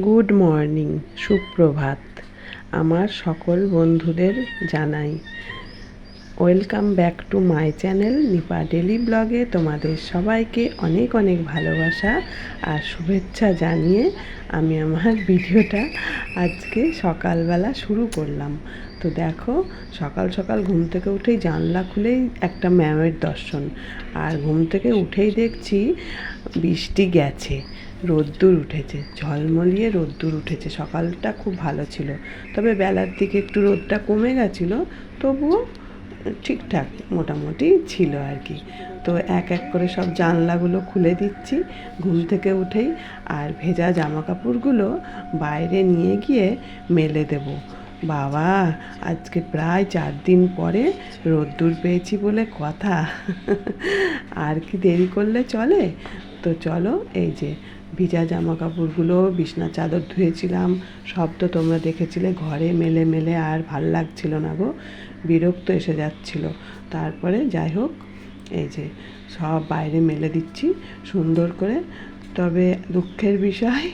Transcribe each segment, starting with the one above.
Good morning, সুপ্রভাত আমার সকল বন্ধুদের জানাই। Welcome back to my channel Nipa daily ব্লগে। তোমাদের সবাইকে অনেক অনেক ভালোবাসা আর শুভেচ্ছা জানিয়ে আমি আমার ভিডিওটা আজকে সকালবেলা শুরু করলাম। তো দেখো, সকাল সকাল ঘুম থেকে উঠেই জানলা খুলেই একটা ম্যামের দর্শন। আর ঘুম থেকে উঠেই দেখছি বৃষ্টি গেছে। রোদ্দুর উঠেছে, ঝলমলিয়ে রোদ্দুর উঠেছে। সকালটা খুব ভালো ছিল। তবে বেলার দিকে একটু রোদটা কমে গেছিল, তবুও ঠিকঠাক মোটামুটি ছিল আর কি। তো এক এক করে সব জানলাগুলো খুলে দিচ্ছি, ঘুম থেকে উঠেই। আর ভেজা জামা কাপড়গুলো বাইরে নিয়ে গিয়ে মেলে দেব। বাবা, আজকে প্রায় চার দিন পরে রোদ্দুর পেয়েছি বলে কথা। আর কি দেরি করলে চলে? তো চলো, এই যে ভিজা জামা কাপড়গুলো বিছনা চাদর ধুয়েছিলাম, সব তো তোমরা দেখেছিলে, ঘরে মেলে মেলে আর ভালো লাগছিল না গো, বিরক্ত এসে যাচ্ছিল। তারপরে যাই হোক, এই যে সব বাইরে মেলে দিচ্ছি সুন্দর করে। তবে দুঃখের বিষয়,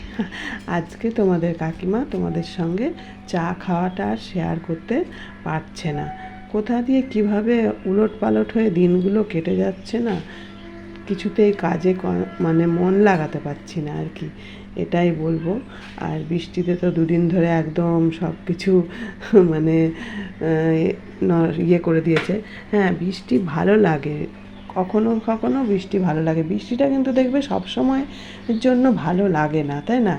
আজকে তোমাদের কাকিমা তোমাদের সঙ্গে চা খাওয়াটা শেয়ার করতে পারছে না। কোথা দিয়ে কীভাবে উলট পালট হয়ে দিনগুলো কেটে যাচ্ছে না কিছুতেই কাজে মানে মন লাগাতে পারছি না আর কি, এটাই বলব। আর বৃষ্টিতে তো দুদিন ধরে একদম সব কিছু মানে ইয়ে করে দিয়েছে। হ্যাঁ বৃষ্টি ভালো লাগে। কখনো কখনো বৃষ্টি ভালো লাগে। বৃষ্টিটা কিন্তু দেখবে সব সময় জন্য ভালো লাগে না, তাই না?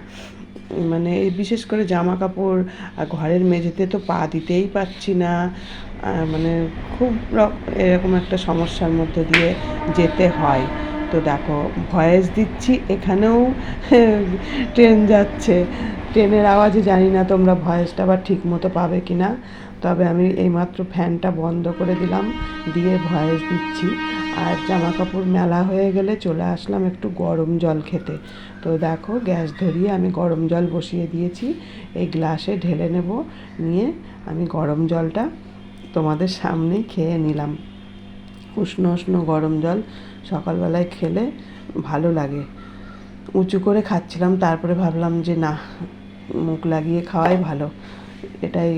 মানে বিশেষ করে জামা কাপড় আর ঘরের মেঝেতে তো পা দিতেই পারছি না। মানে খুব এরকম একটা সমস্যার মধ্যে দিয়ে যেতে হয়। তো দেখো, ভয়েস দিচ্ছি, এখানেও ট্রেন যাচ্ছে। ট্রেনের আওয়াজে জানি না তোমরা ভয়েসটা আবার ঠিক মতো পাবে কি না তবে আমি এইমাত্র ফ্যানটা বন্ধ করে দিলাম, দিয়ে ভয়েস দিচ্ছি। আর জামা কাপড় মেলা হয়ে গেলে চলে আসলাম একটু গরম জল খেতে। তো দেখো, গ্যাস ধরিয়ে আমি গরম জল বসিয়ে দিয়েছি। এই গ্লাসে ঢেলে নেব, নিয়ে আমি গরম জলটা তোমাদের সামনে খেয়ে নিলাম। উষ্ণ উষ্ণ গরম জল সকালবেলায় খেলে ভালো লাগে। উঁচু করে খাচ্ছিলাম, তারপরে ভাবলাম যে না, মুখ লাগিয়ে খাওয়াই ভালো। এটাই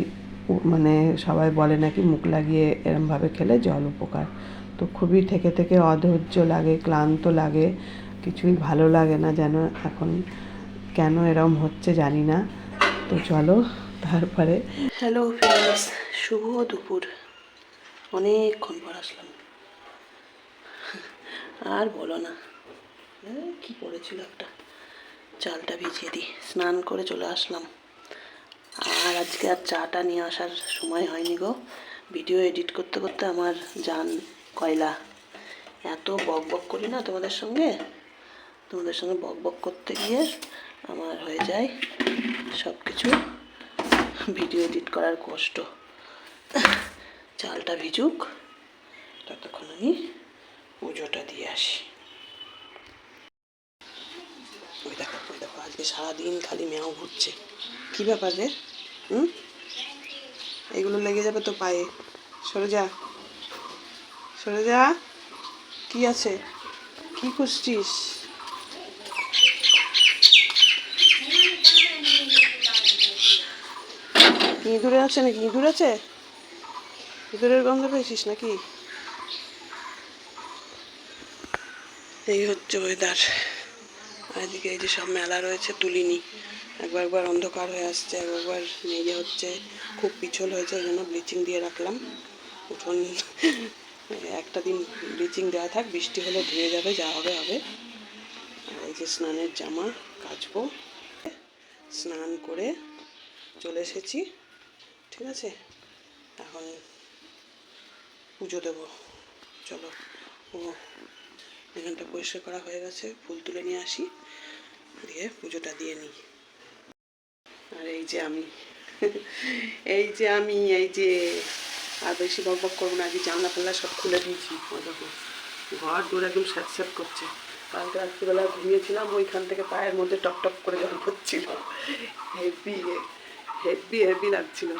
মানে সবাই বলে নাকি মুখ লাগিয়ে এরমভাবে খেলে জল উপকার। তো খুবই থেকে থেকে অধৈর্য লাগে, ক্লান্ত লাগে, কিছুই ভালো লাগে না যেন এখন কেন এরম হচ্ছে জানি না। তো চলো তারপরে হ্যালো ফ্রেন্ডস শুভ দুপুর। অনেকক্ষণ পর আসলাম। আর বলো না। কি পড়েছিল একটা? চালটা ভিজিয়ে দিই। স্নান করে চলে আসলাম। আর আজকে আর চাটা নিয়ে আসার সময় হয়নি গো। ভিডিও এডিট করতে করতে আমার জান কয়লা। এত বক বক করি না তোমাদের সঙ্গে? তোমাদের সঙ্গে বক বক করতে গিয়ে আমার হয়ে যায় সব কিছু ভিডিও এডিট করার কষ্ট। চালটা ভিজুক ততক্ষণ আমি পুজোটা দিয়ে আসি। ওই দেখো ওই দেখো, আজকে সারাদিন খালি মেয়াও ঘুরছে। কী ব্যাপার রে? হুম? এগুলো লেগে যাবে তো পায়ে। সরে যা সরে যা কি আছে? কি খুঁজছিস? ইঁদুরে আছে নাকি? ইঁদুর আছে? ইঁদুরের গন্ধ পেয়েছিস নাকি? এই হচ্ছে ওয়েদার এদিকে এই যে সব মেলা রয়েছে, তুলিনি। একবার একবার অন্ধকার হয়ে আসছে একবার ইয়ে হচ্ছে, খুব পিছল হয়েছে ওই জন্য ব্লিচিং দিয়ে রাখলাম। উঠোন, একটা দিন ব্লিচিং দেওয়া থাক, বৃষ্টি হলে ধুয়ে যাবে, যা হবে হবে। আর এই যে স্নানের জামা কাচবো। স্নান করে চলে এসেছি। ঠিক আছে? এখন পুজো দেবো। চলো ও এখানটা পরিষ্কার করা হয়ে গেছে, ফুল তুলে নিয়ে আসি, দিয়ে পুজোটা দিয়ে নিই। আর এই যে আমি, এই যে আমি, এই যে আর বেশি বক বক করব না আজকে জানলা ফাল্লা সব খুলে দিয়েছি। ঘর দূর একদম স্যাঁত করছে। কালকে রাত্রিবেলা ঘুমিয়েছিলাম, ওইখান থেকে পায়ের মধ্যে টপ টপ করে জল পড়ছিল হেভি হেভি হেভি লাগছিল।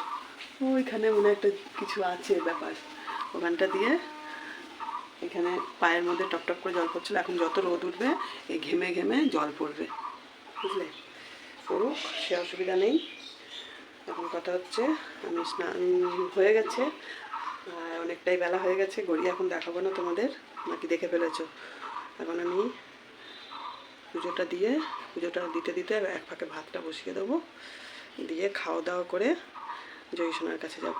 ওইখানে মনে একটা কিছু আছে ব্যাপার। ওখানটা দিয়ে এখানে পায়ের মধ্যে টপ টপ করে জল পড়ছিল। এখন যত রোদ উঠবে, এই ঘেমে ঘেমে জল পড়বে। বুঝলে? করুক সে অসুবিধা নেই। এখন কথা হচ্ছে, আমি স্নান হয়ে গেছে, আর অনেকটাই বেলা হয়ে গেছে। গড়ি এখন দেখাবো না তোমাদের, নাকি দেখে ফেলেছো? এখন আমি পুজোটা দিয়ে, পুজোটা দিতে দিতে এক ফাঁকে ভাতটা বসিয়ে দেবো। দিয়ে খাওয়া দাওয়া করে জয়সোনার কাছে যাব।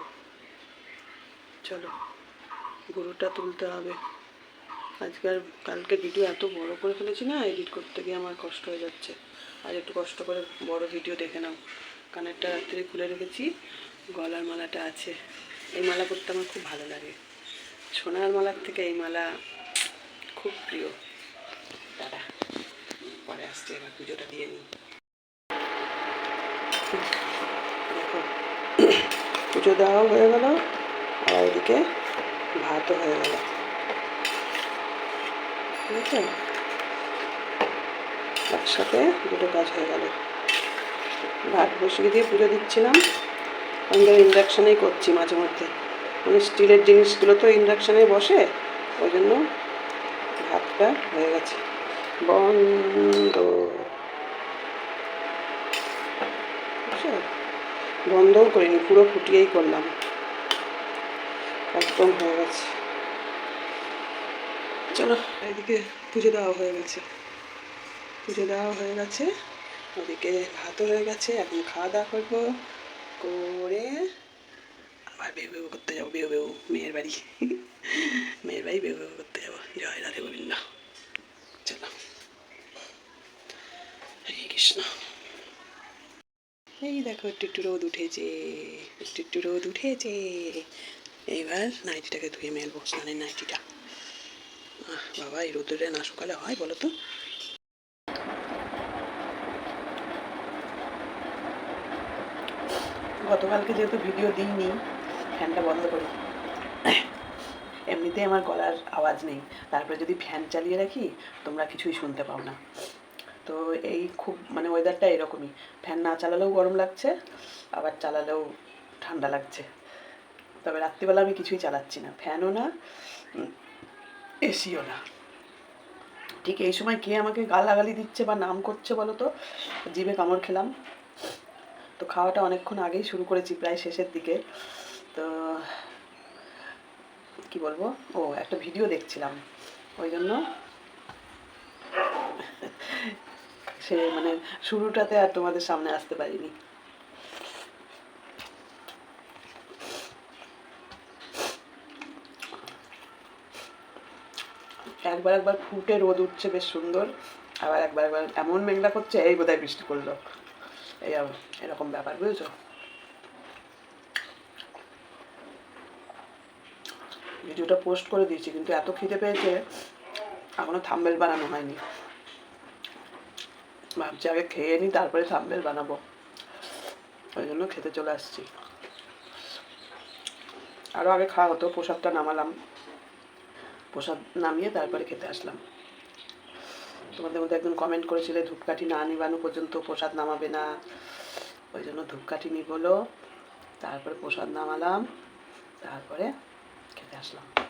চলো, গরুটা তুলতে হবে। আজকাল, কালকে ভিডিও এত বড় করে ফেলেছি না এডিট করতে গিয়ে আমার কষ্ট হয়ে যাচ্ছে। আর একটু কষ্ট করে বড় ভিডিও দেখে নাও। কানেরটা রাত্রে খুলে রেখেছি, গলার মালাটা আছে। এই মালা করতে আমার খুব ভালো লাগে। সোনার মালার থেকে এই মালা খুব প্রিয়। দাদা, পরে আসছে, এবার পুজোটা দিয়ে নিই দেখো পুজো দেওয়াও হয়ে গেল, আর ওইদিকে ভাতও হয়ে গেল। ঠিক আছে একসাথে দুটো কাজ হয়ে গেল। ভাত বসিয়ে দিয়ে পুজো দিচ্ছিলাম। আমি ইন্ডাকশানেই করছি মাঝে মধ্যে। মানে স্টিলের জিনিসগুলো তো ইন্ডাকশানে বসে, ওই জন্য ভাতটা হয়ে গেছে। বন্ধ বুঝছ? বন্ধও করিনি, পুরো ফুটিয়েই করলাম। একদম হয়ে গেছে। চলো, এদিকে পুজো দেওয়া হয়ে গেছে। পুজো দেওয়া হয়ে গেছে, ওদিকে ভাতও হয়ে গেছে, এখন খাওয়া দাওয়া করব করে আবার বেউ বেউ করতে যাব, বেউ বেউ, মেয়ের বাড়ি। মেয়ের বাড়ি বেউ বেউ করতে যাব, জয় রাধে গোবিন্দ। চলো, হরে কৃষ্ণ। এই দেখো, একটু একটু রোদ উঠেছে, একটু একটু রোদ উঠেছে। এইবার নাইটিটাকে ধুয়ে মেলবো স্নানের নাইটিটা। বাবা, এই রোদরে না সকালে হয় বলো তো? গতকালকে যেহেতু ভিডিও দিইনি, ফ্যানটা বন্ধ করি। এমনিতে আমার গলার আওয়াজ নেই। তারপরে যদি ফ্যান চালিয়ে রাখি, তোমরা কিছুই শুনতে পাও না। তো এই খুব মানে ওয়েদারটা এরকমই। ফ্যান না চালালেও গরম লাগছে, আবার চালালেও ঠান্ডা লাগছে। তবে রাত্রিবেলা আমি কিছুই চালাচ্ছি না ফ্যানও না এসিও না। ঠিক এই সময় কে আমাকে গালাগালি দিচ্ছে বা নাম করছে বলো তো? জিভে কামড় খেলাম। তো খাওয়াটা অনেকক্ষণ আগেই শুরু করেছি, প্রায় শেষের দিকে। তো, কি বলব? ও, একটা ভিডিও দেখছিলাম। ওই জন্য সে মানে শুরুটাতে আর তোমাদের সামনে আসতে পারিনি। একবার একবার ফুটে রোদ উঠছে, বেশ সুন্দর। আবার একবার একবার এমন মেঘলা করছে, এই বোধহয় বৃষ্টি করল এই এরকম ব্যাপার, বুঝেছ? ভিডিওটা পোস্ট করে দিয়েছি, কিন্তু এত খিদে পেয়েছে, এখনও থাম্বেল বানানো হয়নি। ভাবছি আগে খেয়ে নিই, তারপরে থাম্বেল বানাবো। ওই জন্য খেতে চলে আসছি। আরও আগে খাওয়া হতো, প্রসাদটা নামালাম। প্রসাদ নামিয়ে তারপরে খেতে আসলাম। তোমাদের মধ্যে একজন কমেন্ট করেছিলে, ধূপকাঠি না নিবানো পর্যন্ত প্রসাদ নামাবে না। ওই জন্য ধূপকাঠি নিব হলো তারপরে প্রসাদ নামালাম, তারপরে খেতে আসলাম।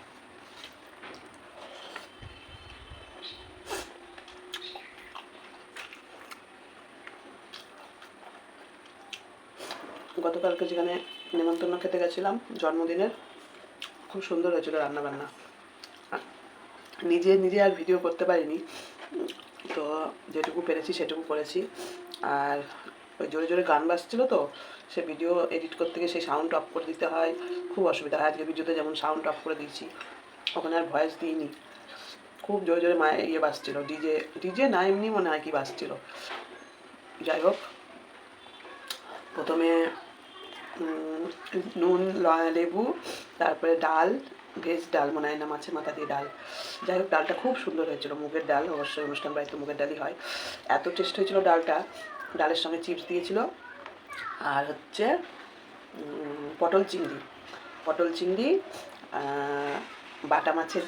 গতকালকে যেখানে নেমন্তন্ন খেতে গেছিলাম, জন্মদিনের, খুব সুন্দর হয়েছিল রান্নাবান্না। নিজে নিজে আর ভিডিও করতে পারিনি, তো যেটুকু পেরেছি সেটুকু করেছি। আর ওই জোরে জোরে গান বাজছিল তো, সে ভিডিও এডিট করতে গিয়ে সেই সাউন্ড অফ করে দিতে হয়, খুব অসুবিধা হয়। আজকে ভিডিওতে যেমন সাউন্ড অফ করে দিয়েছি, ওখানে আর ভয়েস দিইনি। খুব জোরে জোরে মায়ে ইয়ে বাজছিল ডিজে ডিজে না, এমনি মনে হয় কি বাজছিল। যাই হোক, প্রথমে নুন লেবু, তারপরে ডাল, ভেজ ডাল, মনে হয় না, মাছের মাথা দিয়ে ডাল। যাই হোক, ডালটা খুব সুন্দর হয়েছিল, মুগের ডাল, অবশ্যই অনুষ্ঠান বাড়িতে মুগের ডালই হয়। এত টেস্ট হয়েছিল ডালটা, ডালের সঙ্গে চিপস দিয়েছিল। আর হচ্ছে পটল চিংড়ি। পটল চিংড়ি বাটা মাছের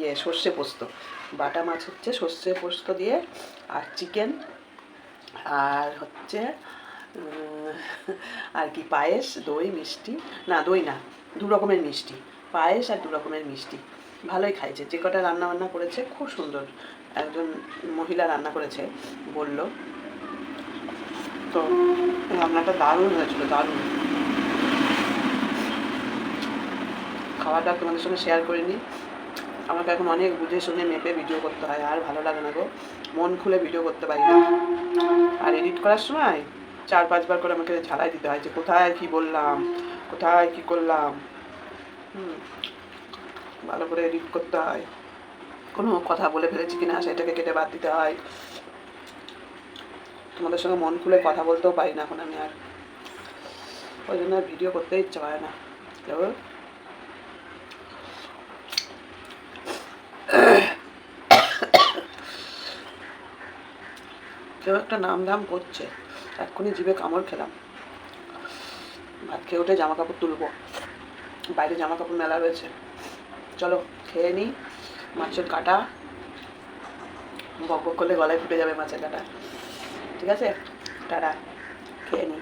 ইয়ে সর্ষে পোস্ত। বাটা মাছ হচ্ছে সর্ষে পোস্ত দিয়ে, আর চিকেন, আর হচ্ছে আর কি পায়েস, দই, মিষ্টি। না, দই না, দু রকমের মিষ্টি। পায়েস আর দু রকমের মিষ্টি। ভালোই খাইছে। যে কটা রান্না বান্না করেছে, খুব সুন্দর। একজন মহিলা রান্না করেছে, বলল, তো, রান্নাটা দারুণ হয়েছিল, দারুণ। খাওয়াটা তোমাদের সঙ্গে শেয়ার করে করিনি। আমাকে এখন অনেক বুঝে শুনে মেপে ভিডিও করতে হয়। আর ভালো লাগে না গো। মন খুলে ভিডিও করতে পারি না। আর এডিট করার সময় চার, পাঁচবার করে আমাকে ঝালাই দিতে হয় যে কোথায় কি বললাম, কোথায় কি করলাম। ভালো করে এডিট করতে হয়। কোনো কথা বলে ফেলেছি কিনা সেটাকে কেটে বাদ দিতে হয়। তোমাদের সঙ্গে মন খুলে কথা বলতেও পারি না এখন আমি আর। ওই জন্য ভিডিও করতে ইচ্ছা হয় না। কেউ কেউ একটা নাম ধাম করছে। এক্ষুনি জিভে কামড় খেলাম। ভাত খেয়ে উঠে জামা কাপড় তুলবো। বাইরে জামা কাপড় মেলা রয়েছে। চলো, খেয়ে নিই মাছের কাটা। বক করলে গলায় ফুটে যাবে মাছের কাটা। ঠিক আছে? টাটা, খেয়ে নিই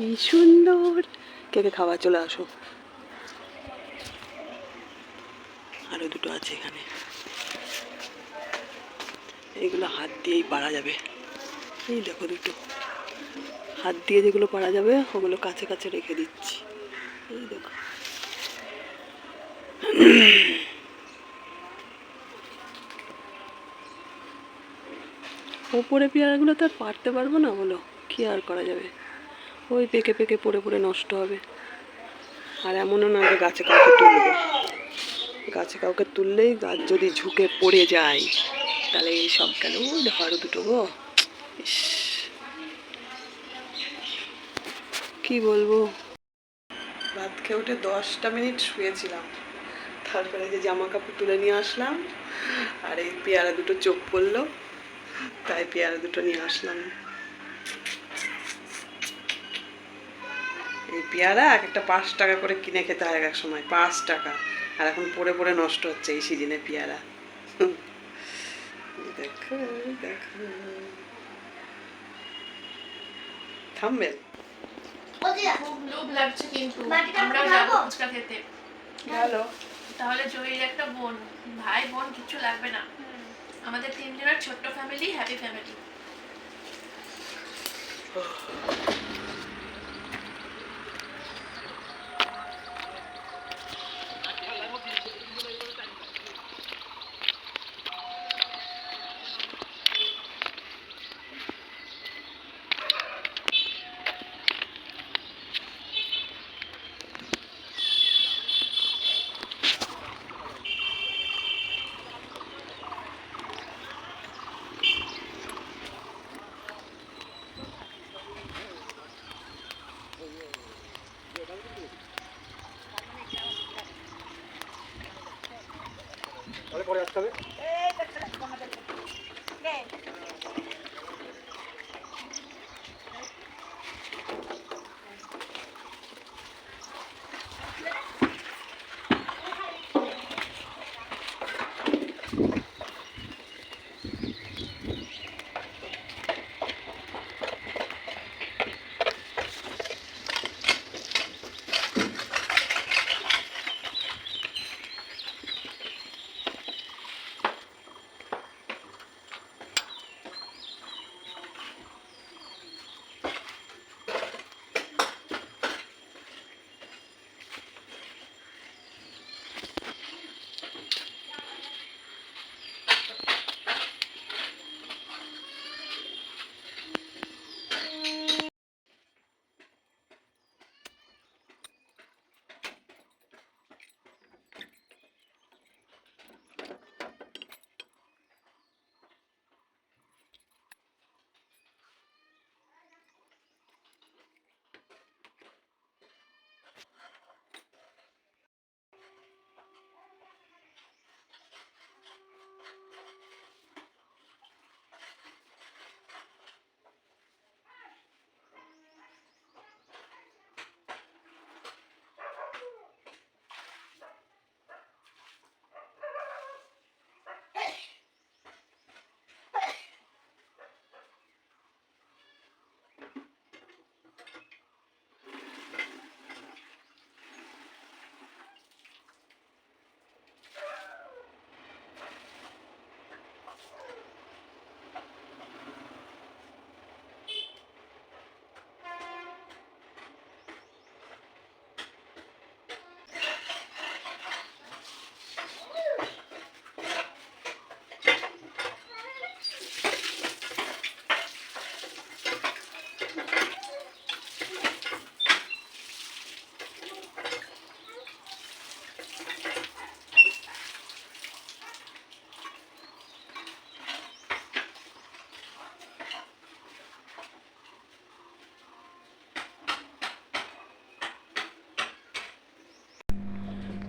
কি সুন্দর। কে কে খাওয়া চলে আসো। আরও দুটো আছে এখানে। এইগুলো হাত দিয়েই পারা যাবে। এই দেখো দুটো। হাত দিয়ে যেগুলো পারা যাবে, ওগুলো কাছে কাছে রেখে দিচ্ছি। এই দেখো। ওপরে পেয়ারাগুলো তো আর পারতে পারব না বলো। কি আর করা যাবে? ওই পেকে পেকে পড়ে পড়ে নষ্ট হবে। আর এমনও না যে গাছে কাউকে তুলবো। গাছে কাউকে তুললেই গাছ যদি ঝুঁকে পড়ে যায়, তাহলে এই সব গেল আরও দুটো গো। ইস। কি বলব? ভাত খেয়ে উঠে দশটা মিনিট শুয়েছিলাম। তারপরে যে জামা কাপড় তুলে নিয়ে আসলাম, আর এই পেয়ারা দুটো চোখ পড়ল, তাই পেয়ারা দুটো নিয়ে আসলাম। এই পেয়ারা এক একটা পাঁচ টাকা করে কিনে খেতে হয় এক সময় পাঁচ টাকা। আর এখন পড়ে পড়ে নষ্ট হচ্ছে এই সিজনে পেয়ারা। দেখো দেখো। থামবে? লোভ লাগছে কিন্তু আমরাও যাব ফুচকা খেতে। হ্যালো তাহলে জয়ীর একটা বোন ভাই বোন কিছু লাগবে না। আমাদের তিনজনের ছোট্ট ফ্যামিলি হ্যাপি ফ্যামিলি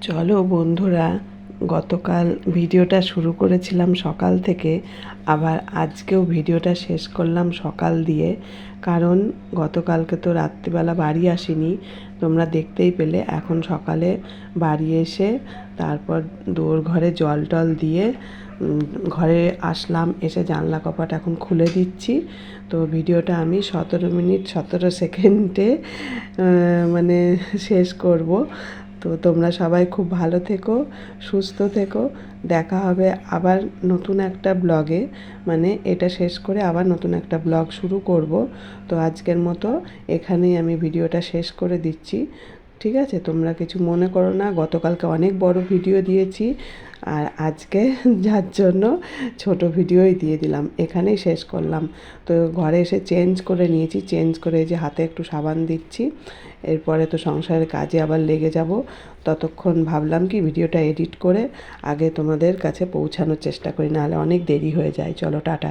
চলো বন্ধুরা, গতকাল ভিডিওটা শুরু করেছিলাম সকাল থেকে, আবার আজকেও ভিডিওটা শেষ করলাম সকাল দিয়ে, কারণ গতকালকে তো রাত্রিবেলা বাড়ি আসিনি, তোমরা দেখতেই পেলে, এখন সকালে বাড়ি এসে তারপর দোর ঘরে জল টল দিয়ে ঘরে আসলাম, এসে জানলা কপাট এখন খুলে দিচ্ছি, তো ভিডিওটা আমি সতেরো মিনিট, সতেরো সেকেন্ডে মানে শেষ করব তো তোমরা সবাই খুব ভালো থেকো, সুস্থ থেকো। দেখা হবে আবার নতুন একটা ব্লগে। মানে এটা শেষ করে আবার নতুন একটা ব্লগ শুরু করব। তো আজকের মতো এখানেই আমি ভিডিওটা শেষ করে দিচ্ছি। ঠিক আছে? তোমরা কিছু মনে করো না। গতকালকে অনেক বড় ভিডিও দিয়েছি। আর আজকে যার জন্য ছোট ভিডিওই দিয়ে দিলাম, এখানেই শেষ করলাম। তো ঘরে এসে চেঞ্জ করে নিয়েছি, চেঞ্জ করে যে হাতে একটু সাবান দিচ্ছি, এরপরে তো সংসারের কাজে আবার লেগে যাব। ততক্ষণ ভাবলাম কি ভিডিওটা এডিট করে আগে তোমাদের কাছে পৌঁছানোর চেষ্টা করি, নাহলে অনেক দেরি হয়ে যায়। চলো, টাটা।